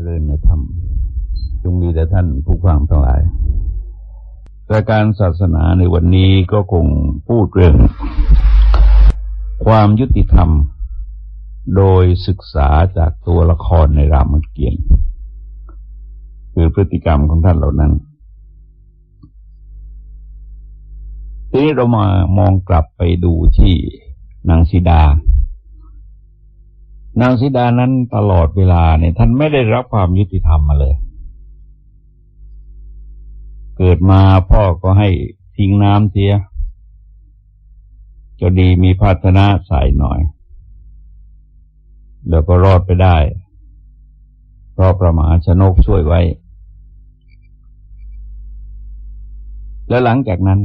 จริญในธรรมจงมีแต่ท่านผู้ฟังทั้งหลายรายการศาสนาในวันนี้ก็คงพูดเรื่อง ความยุติธรรม โดยศึกษาจากตัวละครในรามเกียรติ์คือพฤติกรรมของท่านเหล่านั้น ทีนี้เรามามองกลับไปดูที่นางสีดา นางสีดานั้นตลอดเวลาเนี่ยท่านไม่ได้รับความยุติธรรมมาเลย เกิดมาพ่อก็ให้ทิ้งน้ำเสียจะดีมีภาชนะใส่หน่อย แล้วก็รอดไปได้ เพราะประมาชนกช่วยไว้ แล้วหลังจากนั้น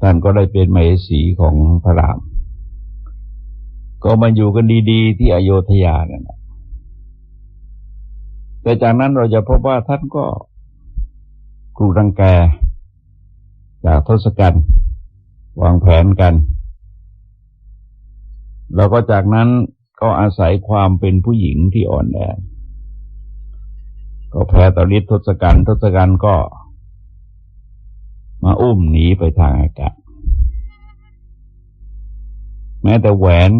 ท่านก็ได้เป็นมเหสีของพระราม ก็มาอยู่กันดีๆ ที่อโยธยานั่นแหละแต่จากนั้นเราจะพบว่าท่านก็กรูรังแกจากทศกัณฐ์วางแผนกัน แล้วก็จากนั้นก็อาศัยความเป็นผู้หญิงที่อ่อนแอก็แพ้ต่อฤทธิ์ทศกัณฐ์ทศกัณฐ์ก็ มาอุ้มหนีไปทางอากาศแม้แต่แหวน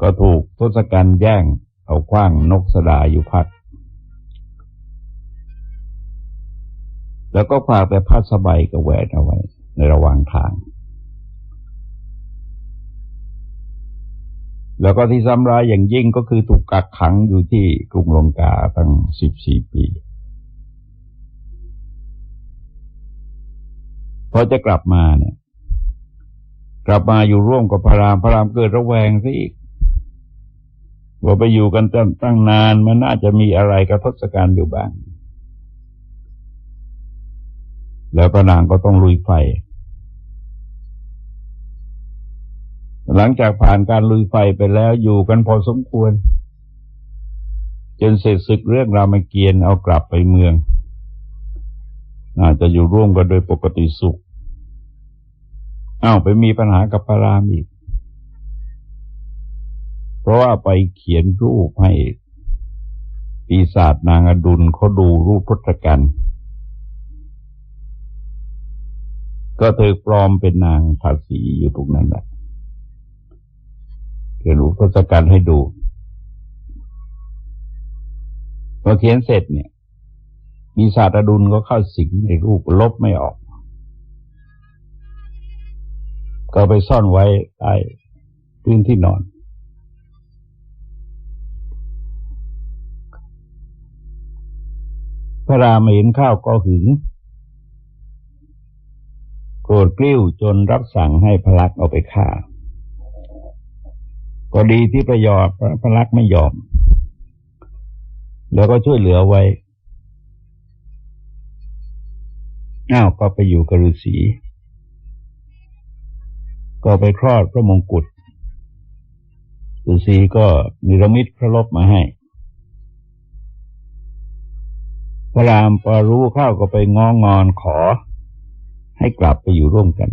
ก็ถูกทศกัณฐ์แย่งเอาคว้างนกสดาอยู่พัก แล้วก็ฝากแต่ผ้าสบายกับแหวนเอาไว้ ในระหว่างทาง แล้วก็ที่ซ้ำร้ายอย่างยิ่งก็คือถูกกักขังอยู่ที่กรุงลงกาตั้งสิบสี่ปี พอจะกลับมาเนี่ย กลับมาอยู่ร่วมกับพระรามพระรามเกิดระแวงซะอีก ว่าไปอยู่กันตั้งนานมันน่าจะมีอะไรกระทศการอยู่บ้าง แล้วพระนางก็ต้องลุยไฟ หลังจากผ่านการลุยไฟไปแล้วอยู่กันพอสมควร จนเสร็จศึกเรื่องรามเกียรติ์เอากลับไปเมืองอาจจะอยู่ร่วมกันโดยปกติสุข อ้าวไปมีปัญหากับพระรามอีก เพราะว่าไปเขียนรูปให้ปีศาจนางอดุลเขาดูรูปพุทธกันก็เธอปลอมเป็นนางภาษีอยู่ตรงนั้นแหละเขียนรูปพุทธกันให้ดูพอเขียนเสร็จเนี่ยมีศาสตรดุลก็เข้าสิงในรูปลบไม่ออก ก็ไปซ่อนไว้ใต้พื้นที่นอน พระรามเห็นข้าวก็หึง โกรธกริ้วจนรับสั่งให้พระลักษ์เอาไปฆ่า ก็ดีที่ประยอดพระลักษ์ไม่ยอม แล้วก็ช่วยเหลือไว้อ้าวก็ไปอยู่กับฤาษีก็ไปคลอดพระมงกุฎฤาษีก็นิรมิตพระลบมาให้ พระรามพอรู้เข้าก็ไปงองงอนขอ ให้กลับไปอยู่ร่วมกัน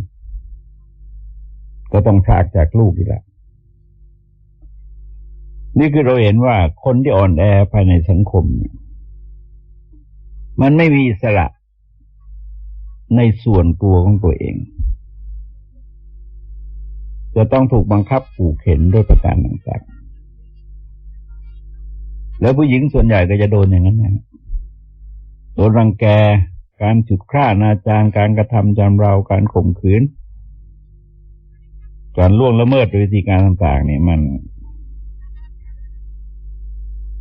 ก็ต้องฉากจากลูกอีกแล้วนี่คือเราเห็นว่าคนที่อ่อนแอภายในสังคมมันไม่มีสระในส่วนตัวของตัวเอง จะต้องถูกบังคับผูกเข็นด้วยประการต่างๆ แล้วผู้หญิงส่วนใหญ่ก็จะโดนอย่างนั้นนะ โดนรังแก การฉุดฆ่านาจารการกระทำจำเราการข่มขืน การล่วงละเมิดโดยวิธีการต่างๆเนี่ยมัน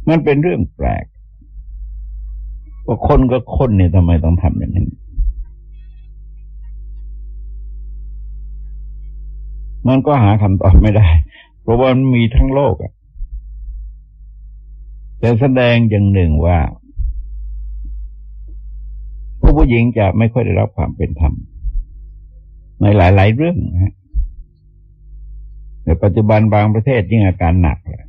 มันเป็นเรื่องแปลกว่าคนกับคนเนี่ยทำไมต้องทำอย่างนั้นมันก็หาคำตอบไม่ได้ เพราะว่ามันมีทั้งโลกอะแต่แสดงอย่างหนึ่งว่า ผู้ผู้หญิงจะไม่ค่อยได้รับความเป็นธรรมในหลาย ๆ เรื่องนะฮะในปัจจุบันบางประเทศยิ่งอาการหนักเลย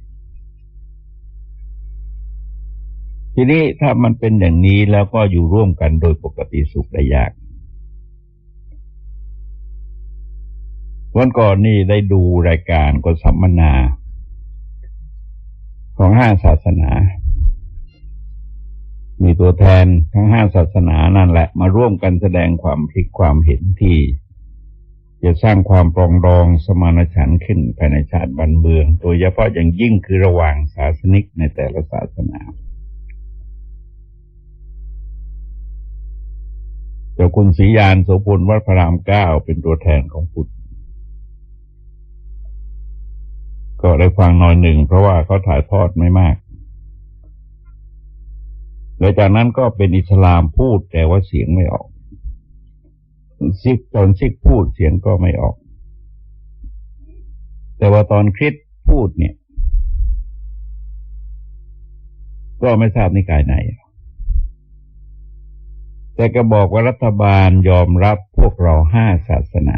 ทีนี้ถ้ามันเป็นอย่างนี้แล้วก็อยู่ร่วมกันโดยปกติสุขได้ยาก วันก่อนนี่ได้ดูรายการกสัมมนา ของห้าศาสนา มีตัวแทนทั้งห้าศาสนานั่นแหละ มาร่วมกันแสดงความพลิกความเห็นที่ จะสร้างความปรองดองสมานฉันท์ขึ้นภายในชาติบันเมือง โดยเฉพาะอย่างยิ่งคือระหว่างศาสนิกในแต่ละศาสนาเจ้าคุณศรียานโสพลวัดพระรามเก้าเป็นตัวแทนของพุทธก็ได้ฟังหน่อยหนึ่ง เพราะว่าเขาถ่ายทอดไม่มาก แล้วจากนั้นก็เป็นอิสลามพูดแต่ว่าเสียงไม่ออก ซิกตอนซิกพูดเสียงก็ไม่ออก แต่ว่าตอนคริสพูดเนี่ย ก็ไม่ทราบนิกายไหน แต่ก็บอกว่ารัฐบาลยอมรับพวกเราห้าศาสนา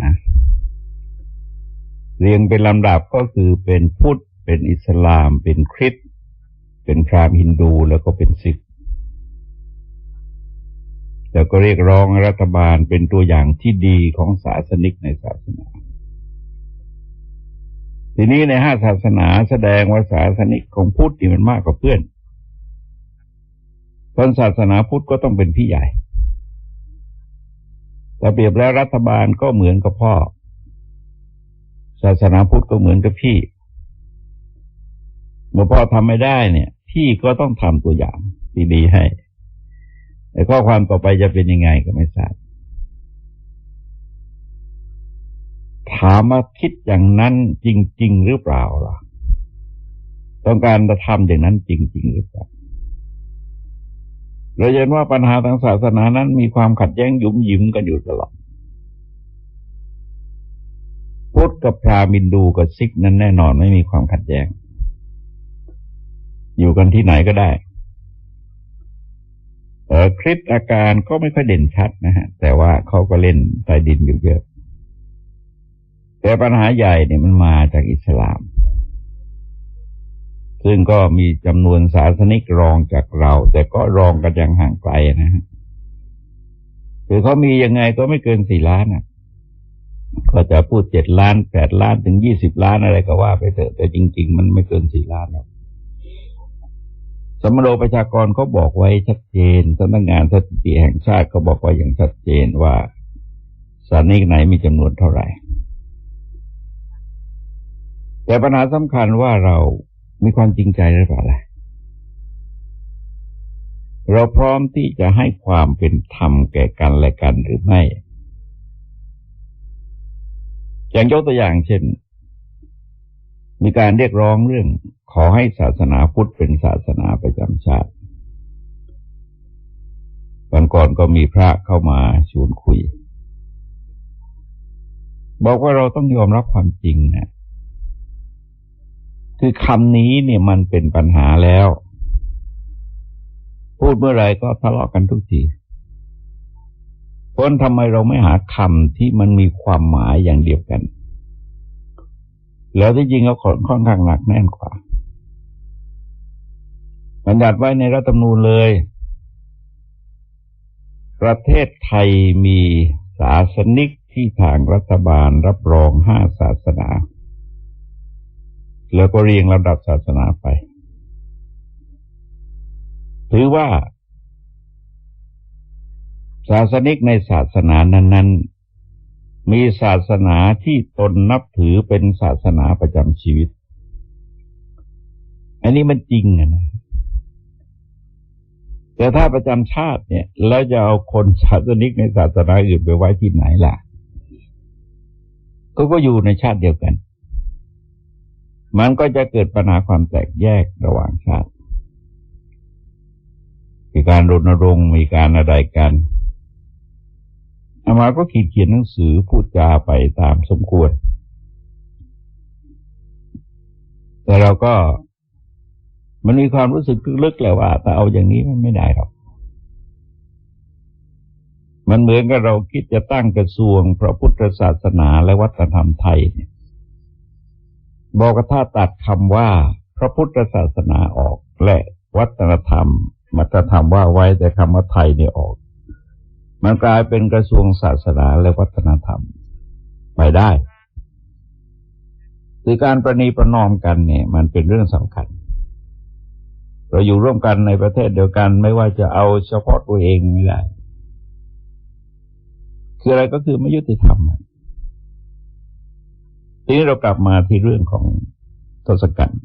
เรียงเป็นลำดับก็คือเป็นพุทธ เป็นอิสลาม เป็นคริส เป็นพราหมณ์ฮินดูแล้วก็เป็นซิก แล้วก็เรียกร้องรัฐบาลเป็นตัวอย่างที่ดีของศาสนิกในศาสนา ทีนี้ในห้าศาสนาแสดงว่าศาสนิกของพุทธนี่มันมากกว่าเพื่อนคนศาสนาพุทธก็ต้องเป็นพี่ใหญ่แต่เปรียบแล้วรัฐบาลก็เหมือนกับพ่อ ศาสนาพุทธก็เหมือนกับพี่ เมื่อพ่อทำไม่ได้เนี่ย พี่ก็ต้องทำตัวอย่างดีๆให้ แต่ข้อความต่อไปจะเป็นยังไงก็ไม่ทราบถามมาคิดอย่างนั้นจริง ๆ หรือเปล่าล่ะ ต้องการจะทำอย่างนั้นจริง ๆ หรือเปล่าเราเห็นว่าปัญหาทางศาสนานั้นมีความขัดแย้งยุ่มยิ้มกันอยู่ตลอดพุทธกับพราหมินดูกับซิกนั้นแน่นอนไม่มีความขัดแย้ง อยู่กันที่ไหนก็ได้ คลิปอาการก็ไม่ค่อยเด่นชัดนะฮะ แต่ว่าเขาก็เล่นใต้ดินอยู่เยอะแต่ปัญหาใหญ่เนี่ยมันมาจากอิสลาม ซึ่งก็มีจำนวนศาสนิกรองจากเรา แต่ก็รองกันอย่างห่างไกลนะฮะคือเขามียังไงก็ไม่เกินสี่ล้านอะก็จะพูดเจ็ดล้านแปดล้านถึงยี่สิบล้านอะไรก็ว่าไปเถอะแต่จริง ๆ มันไม่เกินสี่ล้านหรอก สมโรประชากรเขาบอกไว้ชัดเจนสำนักงานสถิติแห่งชาติก็บอกไว้อย่างชัดเจนว่าสานิกไหนมีจำนวนเท่าไหร่ แต่ปัญหาสำคัญว่าเรามีความจริงใจหรือเปล่าล่ะเราพร้อมที่จะให้ความเป็นธรรมแก่กันและกันหรือไม่ อย่างยกตัวอย่างเช่น มีการเรียกร้องเรื่องขอให้ศาสนาพุทธเป็นศาสนาประจำชาติก่นก่อนก็มีพระเข้ามาชวนคุย บอกว่าเราต้องยอมรับความจริงนะคือคำนี้เนี่ยมันเป็นปัญหาแล้ว พูดเมื่อไรก็ทะเลาะกันทุกทีเพราะทำไมเราไม่หาคำที่มันมีความหมายอย่างเดียวกัน แล้วที่จริงเขาค่อนข้างหนักแน่นกว่าบัญญัติไว้ในรัฐธรรมนูญเลย ประเทศไทยมีศาสนิกที่ทางรัฐบาลรับรองห้าศาสนา แล้วก็เรียงลำดับศาสนาไป ถือว่า ศาสนิกในศาสนานั้น ๆ มีศาสนาที่ตนนับถือเป็นศาสนาประจำชีวิต อันนี้มันจริงนะ แต่ถ้าประจำชาติเนี่ย แล้วจะเอาคนศาสนิกในศาสนาอื่นไปไว้ที่ไหนล่ะ ก็ก็อยู่ในชาติเดียวกัน มันก็จะเกิดปัญหาความแตกแยกระหว่างชาติ มีการรณรงค์มีการอะไรกัน มาก็ขีดเขียนหนังสือพูดจาไปตามสมควร แต่เราก็มันมีความรู้สึกลึกๆแหละว่าแต่เอาอย่างนี้มันไม่ได้หรอก มันเหมือนกับเราคิดจะตั้งกระทรวงพระพุทธศาสนาและวัฒนธรรมไทยเนี่ยบอกถ้าตัดคำว่าพระพุทธศาสนาออกและวัฒนธรรมมัตธรรมว่าไว้แต่คำว่าไทยเนี่ยออก มันกลายเป็นกระทรวงศาสนาและวัฒนธรรมไปได้คือการประนีประนอมกันเนี่ย มันเป็นเรื่องสำคัญ เราอยู่ร่วมกันในประเทศเดียวกันไม่ว่าจะเอาเฉพาะตัวเองไม่ได้คืออะไรก็คือไม่ยุติธรรมทีนี้เรากลับมาที่เรื่องของทศกัณฐ์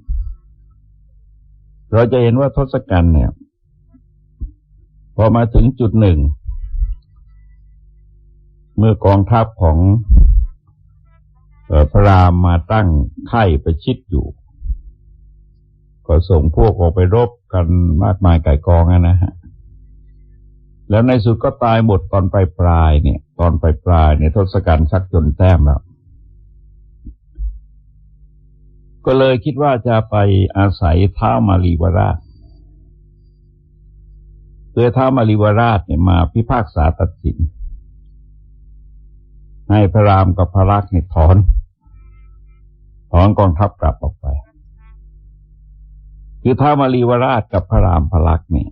เราจะเห็นว่าทศกัณฐ์เนี่ย พอมาถึงจุดหนึ่ง เมื่อกองทัพของพระรามมาตั้งค่ายประชิดอยู่ ก็ส่งพวกออกไปรบกันมากมายไก่กองนะฮะแล้วในสุดก็ตายหมดตอนปลายปลายเนี่ย ตอนปลายปลายเนี่ยทศกัณฐ์ชักจนแต้มแล้ว ก็เลยคิดว่าจะไปอาศัยท้ามารีวราชเพื่อท้ามารีวราชเนี่ยมาพิพากษาตัดสิน ให้พระรามกับพระลักษ์นี่ถอน ถอนกองทัพกลับออกไป คือท้ามารีวราชกับพระรามพระลักษ์นี่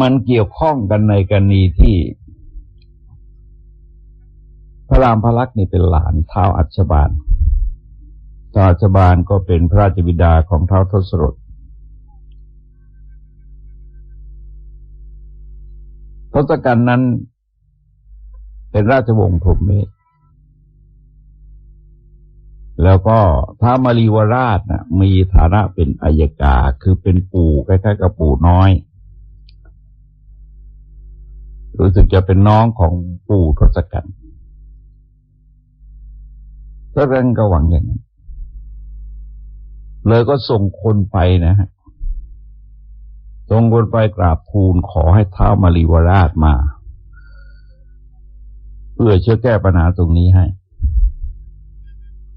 มันเกี่ยวข้องกันในกรณีที่ พระรามพระลักษ์นี่เป็นหลานท้าวอัชบาลท้าอัชบาลก็เป็นพระราชบิดาของท้าวทศรถทศกัณฐ์นั้น เป็นราชวงศ์พรหมเมธแล้วก็ท้ามารีวราชนะมีฐานะเป็นอายกาคือเป็นปู่คล้ายๆกับปู่น้อย รู้สึกจะเป็นน้องของปู่ทศกัณฐ์ก็เร่งก็หวังอย่างนั้นเลยก็ส่งคนไปนะฮะส่งคนไปกราบทูลขอให้ท้ามารีวราชมา เพื่อเชื่อแก้ปัญหาตรงนี้ให้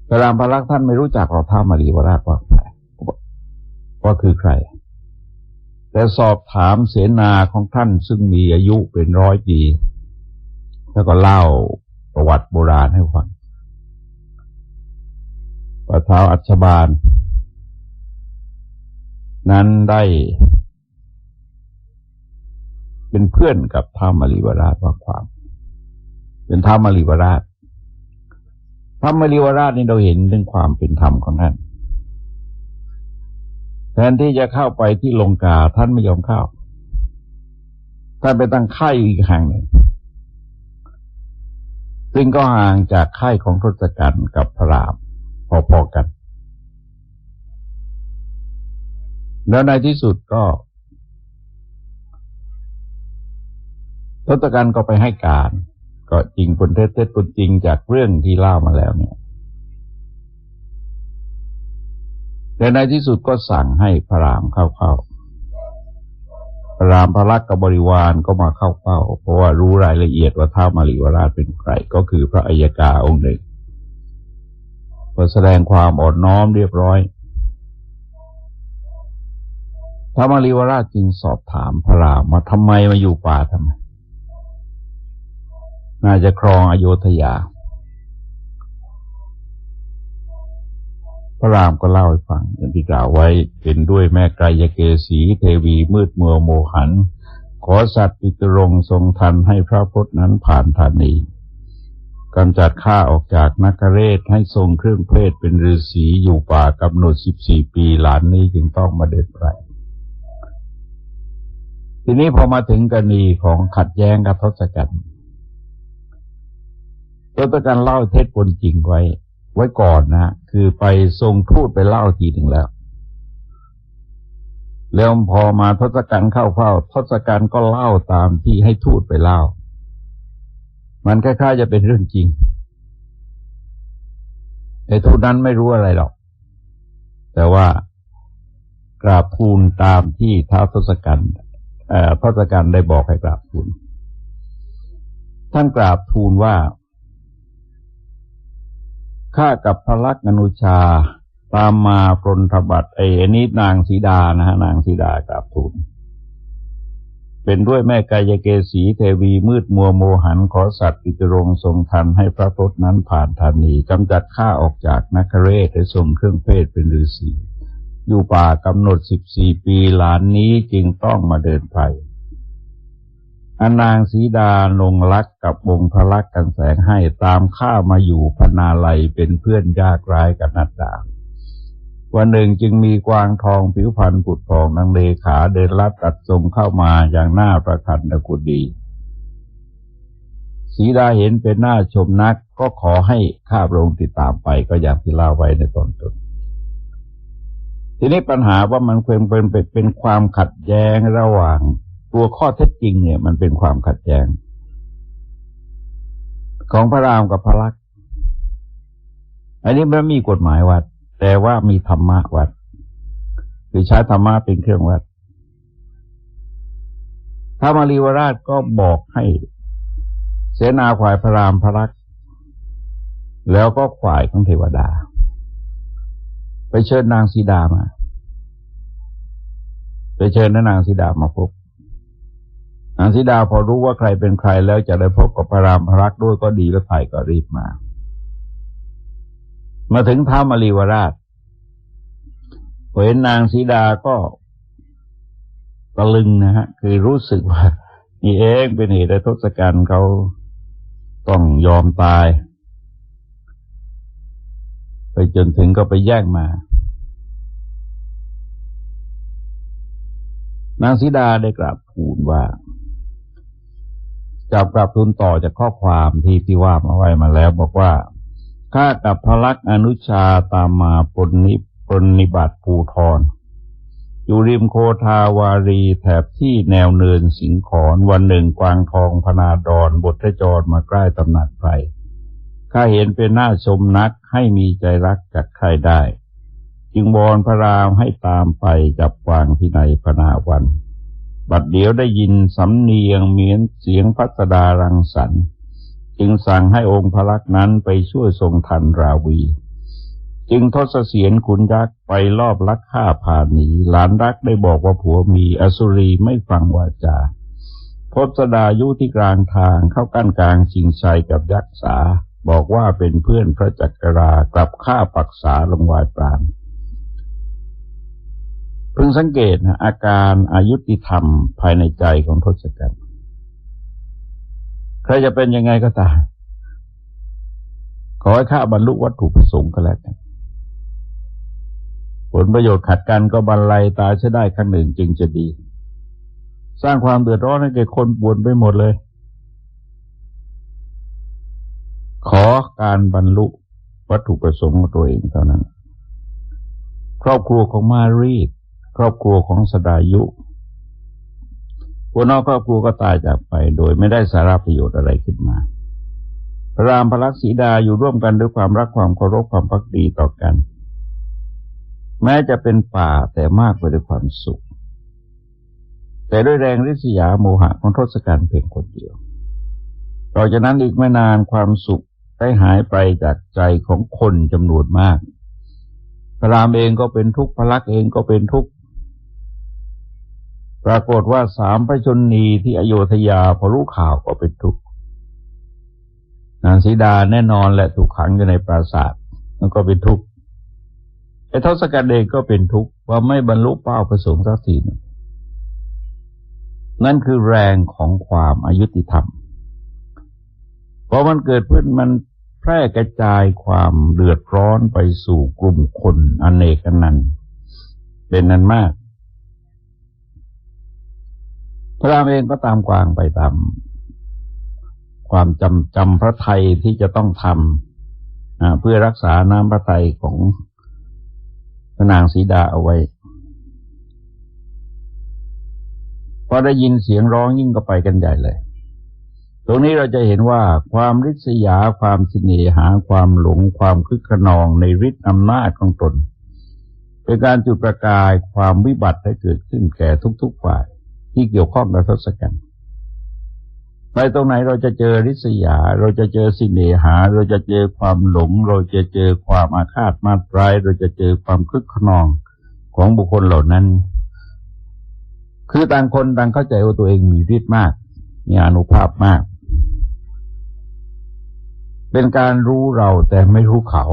พระรามพระลักษ์ท่านไม่รู้จักเราท้ามารีวราชว่าใครว่าคือใคร แต่สอบถามเสนาของท่านซึ่งมีอายุเป็นร้อยปีแล้วก็เล่าประวัติโบราณให้ฟังว่าเท้าอัชบาล นั้นได้ เป็นเพื่อนกับท้ามารีวราชว่าความ เป็นท้ามารีวราชพระมริวราชนี่เราเห็นถึงความเป็นธรรมของท่านแทนที่จะเข้าไปที่ลงกาท่านไม่ยอมเข้า ท่านไปตั้งค่ายอีกแห่งหนึ่ง ซึ่งก็ห่างจากค่ายของทศกัณฐ์กับพระรามพอๆกัน แล้วในที่สุดก็ทศกัณฐ์ก็ไปให้การ ก็จริงคนเท็จเท็จคนจริงจากเรื่องที่เล่ามาแล้วเนี่ยแต่ในที่สุดก็สั่งให้พระรามเข้าเข้าพระรามพระลักษ์กับบริวารก็มาเข้าเฝ้า เพราะว่ารู้รายละเอียดว่าท้ามาริวราชเป็นใคร ก็คือพระอัยกาองค์หนึ่งพอแสดงความอ่อนน้อมเรียบร้อยท้ามาริวราชจึงสอบถามพระรามว่าทำไมมาอยู่ป่าทำไม น่าจะครองอโยธยา พระรามก็เล่าให้ฟังอย่างที่กล่าวไว้เป็นด้วยแม่กรยเกสีเทวีมืดมัวโมหัน ขอสัตว์ปิตรงทรงทันให้พระพุทธนั้นผ่านธานีกำจัดข้าออกจากนักเรศให้ทรงเครื่องเพศเป็นฤาษีอยู่ป่ากำหนดสิบสี่ปีหลานนี้จึงต้องมาเดินไปทีนี้พอมาถึงกรณีของขัดแย้งกับทศกัณฐ์ ตัวประกันเล่าเท็จปนจริงไว้ ไว้ก่อนนะคือไปทรงทูตไปเล่าทีหนึ่งแล้ว แล้วพอมาทศกัณฐ์เข้าเฝ้าทศกัณฐ์ก็เล่าตามที่ให้ทูตไปเล่า มันคล้ายๆจะเป็นเรื่องจริงไอ้ทูตนั้นไม่รู้อะไรหรอก แต่ว่ากราบทูลตามที่ท้าวทศกัณฐ์ทศกัณฐ์ได้บอกให้กราบทูลท่านกราบทูลว่า ข้ากับพระลักษณ์อนุชา ตามมาปรนทบัตไอ้นี้นางสีดานะฮะนางสีดากราบทูลเป็นด้วยแม่กายเกสีเทวีมืดมัวโมหันขอสัตว์ปิจรงทรงทันให้พระพุทธนั้นผ่านธานีกำจัดข้าออกจากนักเรศให้ทรงเครื่องเพศเป็นฤาษีอยู่ป่ากำหนดสิบสี่ปีหลานนี้จึงต้องมาเดินไป อนางสีดาลงรักกับวงพระลักกันแสงให้ตามข้ามาอยู่พนาลัยเป็นเพื่อนยากร้ายกับนัดดาวันหนึ่งจึงมีกวางทองผิวพรรณผุดผ่องนางเลขาเดินลัดตัดทรงเข้ามาอย่างหน้าประคันตะกุดี สีดาเห็นเป็นหน้าชมนักก็ขอให้ข้าพระองค์ติดตามไปก็อย่างที่เล่าไว้ในตอนต้นทีนี้ปัญหาว่ามันเป็นเป็นเป็นความขัดแย้งระหว่าง ตัวข้อเท็จจริงเนี่ย มันเป็นความขัดแย้งของพระรามกับพระลักษณ์อันนี้ไม่มีกฎหมายวัด แต่ว่ามีธรรมะวัด คือใช้ธรรมะเป็นเครื่องวัดพระมารีวราชก็บอกให้เสนาขวายพระรามพระลักษณ์แล้วก็ขวายของเทวดา ไปเชิญนางสีดามา ไปเชิญนางสีดามาพบ นางสีดาพอรู้ว่าใครเป็นใครแล้วจะได้พบกับพระรามพระลักด้วยก็ดีแล้วไปก็รีบมา มาถึงท้ามารีวราชเห็นนางสีดาก็ตะลึงนะฮะ คือรู้สึกว่า นี่เองเป็นเหตุให้ทศกัณฐ์เขาต้องยอมตาย ไปจนถึงก็ไปแย่งมานางสีดาได้กราบทูลว่า จับกราบทูลต่อจากข้อความที่ที่ว่ามาไว้มาแล้ว บอกว่าข้ากับพระลักษณ์อนุชาตามมาปนิปนิบัติภูทรอยู่ริมโคทาวารีแถบที่แนวเนินสิงขอนวันหนึ่งกวางทองพนาดอนบทจรมาใกล้ตำหนักใครข้าเห็นเป็นหน้าชมนักให้มีใจรักจากใครได้ จึงบอนพระรามให้ตามไปจับกวางที่ในพนาวัน บัดเดียวได้ยินสำเนียงเหมือนเสียงพัสดารังสรรค์จึงสั่งให้องค์พระลักษณ์นั้นไปช่วยทรงทันราวี จึงทศเสียนขุนยักษ์ไปลอบลักฆ่าผ่านหนีหลานรักได้บอกว่าผัวมีอสุรีไม่ฟังวาจาพศดายุที่กลางทางเข้ากั้นกลางชิงชัยกับยักษ์สา บอกว่าเป็นเพื่อนพระจักรา กลับฆ่าปักษาลงวายปรา ณพึงสังเกตนะอาการอายุติธรรมภายในใจของทศกัณฐ์ใครจะเป็นยังไงก็ตามขอให้ข้าบรรลุวัตถุประสงค์ก็แล้วกันผลประโยชน์ขัดกันก็บรรลัยตายใช้ได้ครั้งหนึ่งจึงจะดี สร้างความเดือดร้อนให้แก่คนปวนไปหมดเลย ขอการบรรลุวัตถุประสงค์ของตัวเองเท่านั้น ครอบครัวของมารี ครอบครัวของสดายุพวนอกครอบครัวก็ตายจากไป โดยไม่ได้สาระประโยชน์อะไรขึ้นมา พระรามพระลักษีดาอยู่ร่วมกันด้วยความรักความเคารพความพักดีต่อกัน แม้จะเป็นป่าแต่มากไปด้วยความสุข แต่ด้วยแรงริษยาโมหะของทศกัณฐ์เพียงคนเดียวต่อจากนั้นอีกไม่นานความสุขได้หายไปจากใจของคนจำนวนมาก พระรามเองก็เป็นทุกข์พระลักษ์เองก็เป็นทุกข์ ปรากฏว่าสามพระชนนีที่อโยธยาพอรู้ข่าวก็เป็นทุกข์นางสีดาแน่นอนและถูกขังอยู่ในปราสาทแล้วก็เป็นทุกข์ไอ้ทศกัณฐ์เองก็เป็นทุกข์ว่าไม่บรรลุเป้าประสงค์สักทีนึงนั่นคือแรงของความอายุติธรรม เพอมันเกิดขึ้นมันแพร่กระจายความเดือดร้อนไปสู่กลุ่มคนอเนกนันเป็นนั้นมาก พระรามเองก็ตามกวางไปตามความจำจำพระไทยที่จะต้องทำเพื่อรักษาน้ำพระไทยของพระนางสีดาเอาไว้พอได้ยินเสียงร้องยิ่งก็ไปกันใหญ่เลย ตรงนี้เราจะเห็นว่าความริษยาความสิเนหาความหลงความคึกขนองในฤทธิ์อำนาจของตน เป็นการจุดประกายความวิบัติให้เกิดขึ้นแก่ทุกๆฝ่าย ที่เกี่ยวข้องกับทศกัณฐ์ไปตรงไหนเราจะเจอริษยา เราจะเจอสิเนหา เราจะเจอความหลง เราจะเจอความอาฆาตมาตรายเราจะเจอความคึกขนองของบุคคลเหล่านั้น คือต่างคนต่างเข้าใจว่าตัวเองมีฤทธิ์มาก มีอนุภาพมาก เป็นการรู้เราแต่ไม่รู้เขา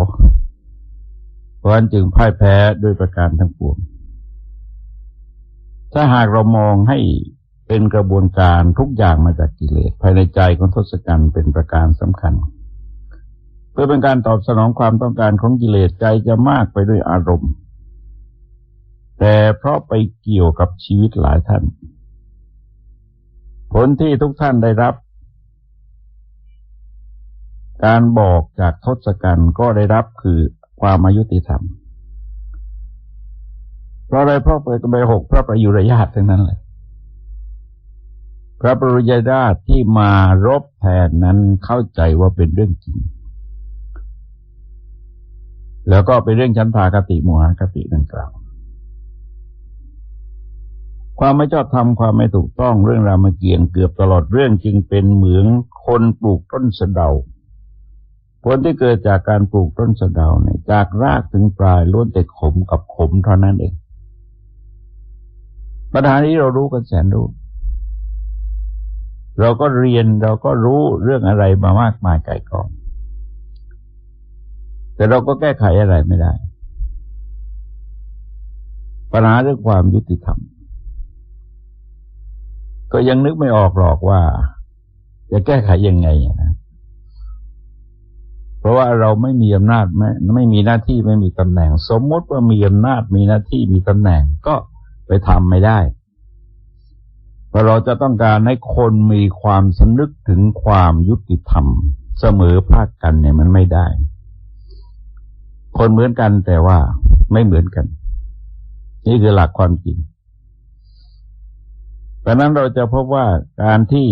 เพราะฉะนั้นจึงพ่ายแพ้ด้วยประการทั้งปวง ถ้าหากเรามองให้เป็นกระบวนการทุกอย่างมาจากกิเลสภายในใจของทศกัณฐ์เป็นประการสำคัญ เพื่อเป็นการตอบสนองความต้องการของกิเลสใจจะมากไปด้วยอารมณ์ แต่เพราะไปเกี่ยวกับชีวิตหลายท่าน ผลที่ทุกท่านได้รับ การบอกจากทศกัณฐ์ก็ได้รับคือความอายุติธรรม เพราะอะไรเพราะเปิดใบหกพระประยุรญาติทั้งนั้นเลยพระประยุรญาตที่มารบแทนนั้นเข้าใจว่าเป็นเรื่องจริง แล้วก็เป็นเรื่องชั้นทากติโมหคติดังกล่าว ความไม่ชอบธรรมความไม่ถูกต้องเรื่องรามเกียรติ์เกือบตลอดเรื่องจึงเป็นเหมือนคนปลูกต้นสะเดา ผลที่เกิดจากการปลูกต้นสะเดาเนี่ยจากรากถึงปลายล้วนแต่ขมกับขมเท่านั้นเอง ปัญหานี้เรารู้กันแสนรู้ เราก็เรียนเราก็รู้เรื่องอะไรมามากมายไก่กอง แต่เราก็แก้ไขอะไรไม่ได้ ปัญหาเรื่องความยุติธรรม ก็ยังนึกไม่ออกหรอกว่า จะแก้ไขยังไงนะเพราะว่าเราไม่มีอำนาจไม่ไม่มีหน้าที่ไม่มีตำแหน่ง สมมติว่ามีอำนาจมีหน้าที่มีตำแหน่ง ก็ ไปทำไม่ได้เพราะเราจะต้องการให้คนมีความสนึกถึงความยุติธรรม เสมอภาคกันเนี่ยมันไม่ได้ คนเหมือนกันแต่ว่าไม่เหมือนกัน นี่คือหลักความจริงดังนั้นเราจะพบว่าการที่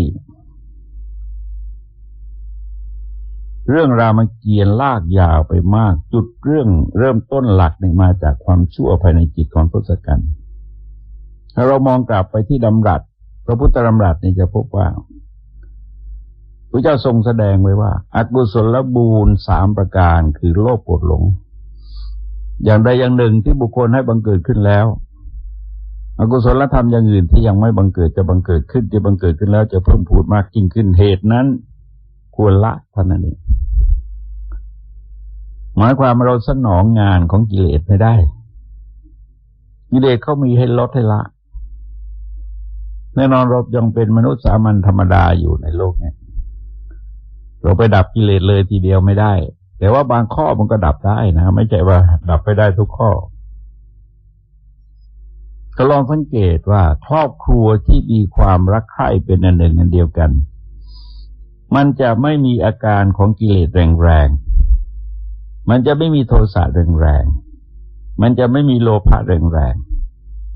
เรื่องรามเกียรติลากยาวไปมาก จุดเรื่องเริ่มต้นหลักหนึ่งมาจากความชั่วภายในจิตของทศกัณฐ์ ถ้าเรามองกลับไปที่ดำรัสพระพุทธดำรัสนี่จะพบว่าพระเจ้าทรงแสดงไว้ว่าอากุศลบูรสามประการคือโลภโกรธหลง อย่างใดอย่างหนึ่งที่บุคคลให้บังเกิดขึ้นแล้วอกุศลธรรมอย่างอื่นที่ยังไม่บังเกิดจะบังเกิดขึ้นที่บังเกิดขึ้นแล้วจะเพิ่มพูดมากยิ่งขึ้นเหตุนั้น ควรละเท่านั้นเองหมายความเราสนองงานของกิเลสไม่ได้กิเลสเขามีให้ลดให้ละ แน่นอนเรายังเป็นมนุษย์สามัญธรรมดาอยู่ในโลกนี้เราไปดับกิเลสเลยทีเดียวไม่ได้ แต่ว่าบางข้อมันก็ดับได้นะ ไม่ใช่ว่า ดับไปได้ทุกข้อ ก็ลองสังเกตว่าครอบครัวที่มีความรักใคร่เป็นอันหนึ่งอันเดียวกัน มันจะไม่มีอาการของกิเลสแรงๆ มันจะไม่มีโทสะแรงๆ มันจะไม่มีโลภะแรง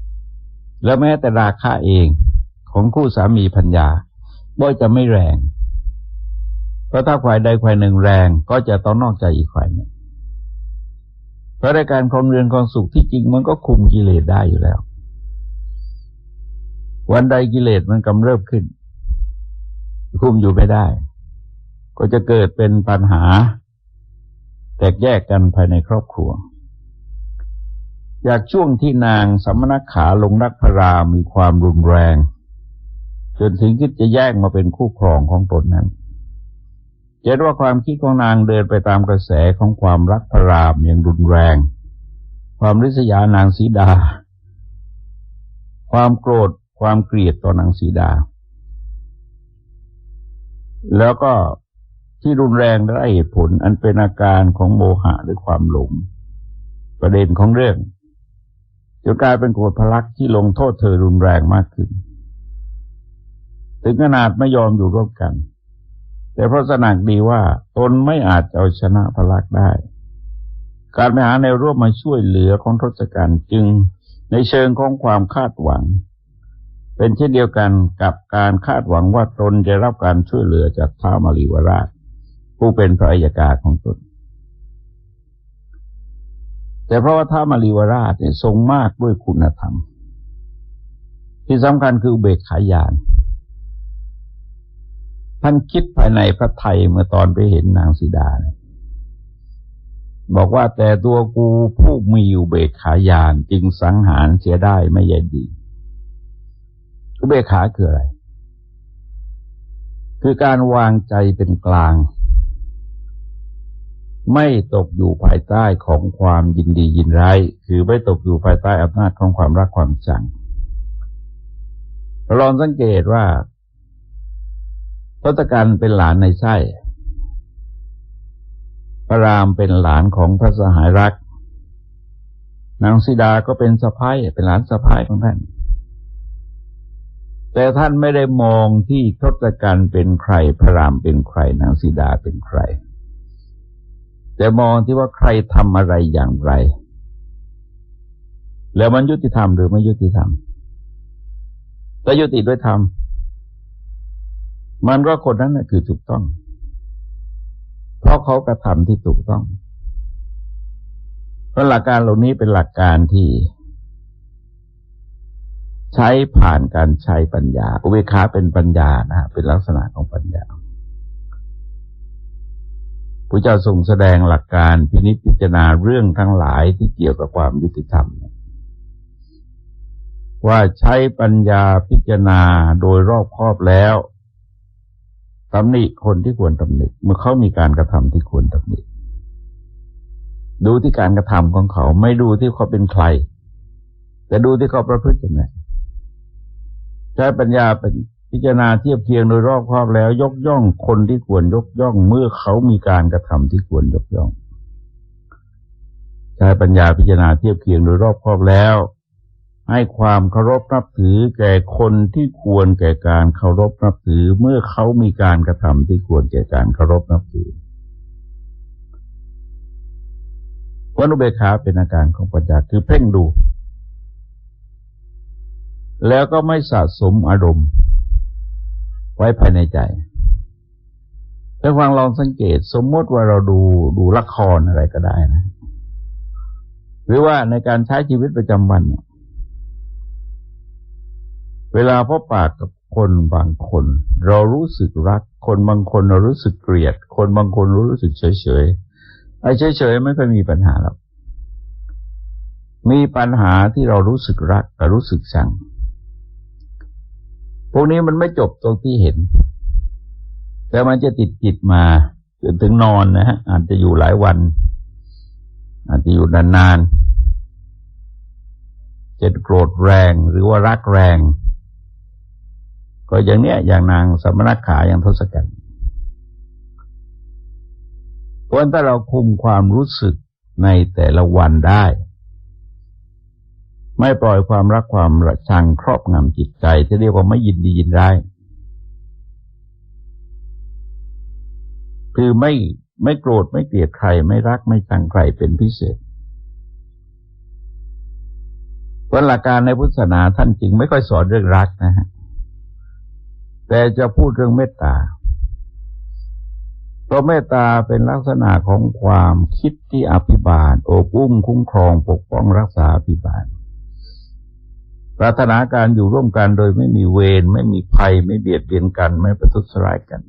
ๆ แล้วแม้แต่ราคาเอง ของคู่สามีพัญญาก็จะไม่แรง เพราะถ้าฝ่ายใดฝ่ายหนึ่งแรงก็จะต้องนอกใจอีกฝ่ายหนึ่งเพราะในการครองเรือนครองสุขที่จริงมันก็คุมกิเลสได้อยู่แล้ว วันใดกิเลสมันกำเริบขึ้น คุมอยู่ไม่ได้ ก็จะเกิดเป็นปัญหา แตกแยกกันภายในครอบครัว จากช่วงที่นางสัมมณขาลงรักพระรามีความรุนแรง จนถึงคิดจะแยกมาเป็นคู่ครองของตนนั้นเห็นว่าความคิดของนางเดินไปตามกระแสของความรักพระรามอย่างรุนแรง ความริษยานางสีดา ความโกรธความเกลียดต่อนางสีดา แล้วก็ที่รุนแรงได้เหตุผล อันเป็นอาการของโมหะหรือความหลง ประเด็นของเรื่องจะกลายเป็นโกรธพลักที่ลงโทษเธอรุนแรงมากขึ้น ถึงขนาดไม่ยอมอยู่ร่วมกัน แต่เพราะสนักดีว่าตนไม่อาจเอาชนะพลักได้ การไปหาในร่วมมาช่วยเหลือของทศกัณฐ์จึงในเชิงของความคาดหวัง เป็นเช่นเดียวกันกับการคาดหวังว่าตนจะรับการช่วยเหลือจากท้ามารีวราช ผู้เป็นพระอัยการของตนแต่เพราะว่าท้ามารีวราชเนี่ยทรงมากด้วยคุณธรรม ที่สำคัญคือเบกขายาน ท่านคิดภายในพระไทยเมื่อตอนไปเห็นนางสีดา บอกว่าแต่ตัวกูผู้มีอยู่เบกขายานจึงสังหารเสียได้ไม่ใหญ่ดีอุเบกขาคืออะไร คือการวางใจเป็นกลาง ไม่ตกอยู่ภายใต้ของความยินดียินร้าย คือไม่ตกอยู่ภายใต้อำนาจของความรักความจังเราลองสังเกตว่า ทศกัณฐ์เป็นหลานในไส้ พระรามเป็นหลานของพระสหายรัก นางสีดาก็เป็นสะพ้ายเป็นหลานสะพ้ายของท่าน แต่ท่านไม่ได้มองที่ทศกัณฐ์เป็นใคร พระรามเป็นใคร นางสีดาเป็นใคร แต่มองที่ว่าใครทำอะไรอย่างไร แล้วมันยุติธรรมหรือไม่ยุติธรรมแต่ยุติด้วยธรรม มันก็คนนั้นนะคือถูกต้อง เพราะเขากระทำที่ถูกต้องเพราะหลักการเหล่านี้เป็นหลักการที่ ใช้ผ่านการใช้ปัญญา อุเบกขาเป็นปัญญานะเป็นลักษณะของปัญญาพระเจ้าทรงแสดงหลักการพินิจพิจารณาเรื่องทั้งหลายที่เกี่ยวกับความยุติธรรม ว่าใช้ปัญญาพิจารณาโดยรอบครอบแล้ว ตำหนิคนที่ควรตำหนิเมื่อเขามีการกระทำที่ควรตำหนิดูที่การกระทำของเขา ไม่ดูที่เขาเป็นใคร แต่ดูที่เขาประพฤติยังไงใช้ปัญญาเป็นพิจารณาเทียบเคียงโดยรอบครอบแล้ว ยกย่องคนที่ควรยกย่อง เมื่อเขามีการกระทำที่ควรยกย่อง ใช้ปัญญาพิจารณาเทียบเคียงโดยรอบครอบแล้ว ให้ความเคารพนับถือแก่คนที่ควรแก่การเคารพนับถือ เมื่อเขามีการกระทำที่ควรแก่การเคารพนับถือวันุเบคาเป็นอาการของปัญญาคือเพ่งดู แล้วก็ไม่สะสมอารมณ์ ไว้ภายในใจถ้าฟังลองสังเกต สมมติว่าเราดูดูละครอะไรก็ได้นะ หรือว่าในการใช้ชีวิตประจำวันเนี่ย เวลาพบปากกับคนบางคน เรารู้สึกรัก คนบางคนเรารู้สึกเกลียด คนบางคนรู้สึกเฉยเฉยไอ้เฉยๆไม่เคยมีปัญหาหรอกมีปัญหาที่เรารู้สึกรักกับรู้สึกชังพวกนี้มันไม่จบตรงที่เห็น แต่มันจะติดจิตมาจนถึงนอนนะฮะอาจจะอยู่หลายวัน อาจจะอยู่นานๆจะโกรธแรงหรือว่ารักแรง ก็อย่างเนี้ยอย่างนางสมณขาอย่างทศกัณฐ์เพราะถ้าเราคุมความรู้สึกในแต่ละวันได้ ไม่ปล่อยความรักความระชังครอบงำจิตใจ ที่เรียกว่าไม่ยินดียินร้คือไม่ไม่โกรธไม่เกลียดใคร ไม่รักไม่ชังใครเป็นพิเศษเพราะหลักการในพุทธศาสนาท่านจริงไม่ค่อยสอนเรื่องรักนะฮะ แต่จะพูดเรื่องเมตตาพราะเมตตาเป็นลักษณะของความคิดที่อภิบาลโอบอุ้มคุ้มครองปกป้องรักษาอภิบาลปรารถนาการอยู่ร่วมกันโดยไม่มีเวรไม่มีภัย ไม่เบียดเบียนกัน ไม่ประทุษร้ายกัน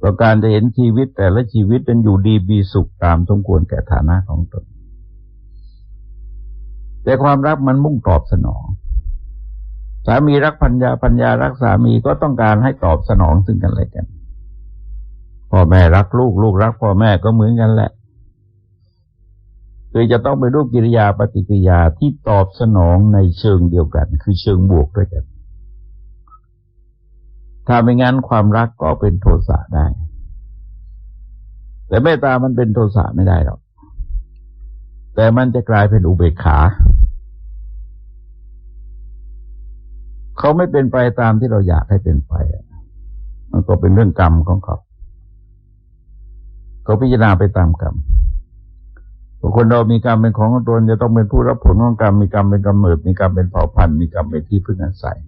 ประการจะเห็นชีวิตแต่ละชีวิตเป็นอยู่ดีมีสุขตามสมควรแก่ฐานะของตน แต่ความรักมันมุ่งตอบสนอง สามีรักพัญญาพัญญารักสามีก็ต้องการให้ตอบสนองซึ่งกันและกัน พ่อแม่รักลูกลูกรักพ่อแม่ก็เหมือนกันแหละคือจะต้องไปรูปกิริยาปฏิกิริยาที่ตอบสนองในเชิงเดียวกัน คือเชิงบวกด้วยกัน ถ้าไม่งั้นความรักก็เป็นโทสะได้ แต่เมตตามันเป็นโทสะไม่ได้หรอกแต่มันจะกลายเป็นอุเบกขา เขาไม่เป็นไปตามที่เราอยากให้เป็นไป มันก็เป็นเรื่องกรรมของเขา เขาพิจารณาไปตามกรรมบุคคลเรามีกรรมเป็นของตนจะต้องเป็นผู้รับผลของกรรม มีกรรมเป็นกำเนิด มีกรรมเป็นเผ่าพันธุ์ มีกรรมเป็นที่พึ่งอาศัย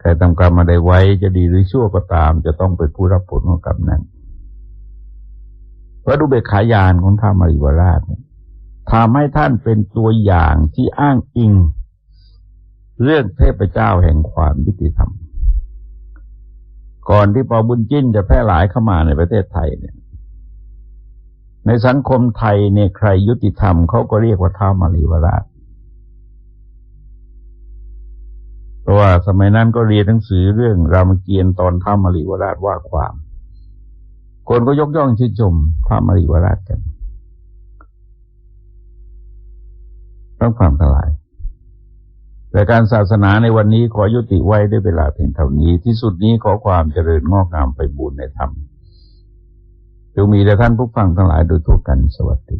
ใครทำกรรมอะไรไว้ จะดีหรือชั่วก็ตาม จะต้องเป็นผู้รับผลของกรรมนั้นพระดูเบกขายานของธรรมาริวราชทำให้ท่านเป็นตัวอย่างที่อ้างอิง เรื่องเทพเจ้าแห่งความยุติธรรม ก่อนที่ปอบุญจิ้นจะแพร่หลายเข้ามาในประเทศไทยเนี่ย ในสังคมไทยเนี่ยใครยุติธรรมเขาก็เรียกว่าท้ามารีวราชเพราะว่าสมัยนั้นก็เรียนหนังสือเรื่องรามเกียรติ์ตอนท้ามารีวราชว่าความ คนก็ยกย่องชื่นชมท้ามารีวราชกันต้องความทั้งหลาย แต่การศาสนาในวันนี้ขอยุติไว้ด้วยเวลาเพียงเท่านี้ ที่สุดนี้ขอความเจริญงอกงามไปบูรณนธรรมจงมีแด่ท่านผู้ฟังทั้งหลายโดยทั่วกันสวัสดี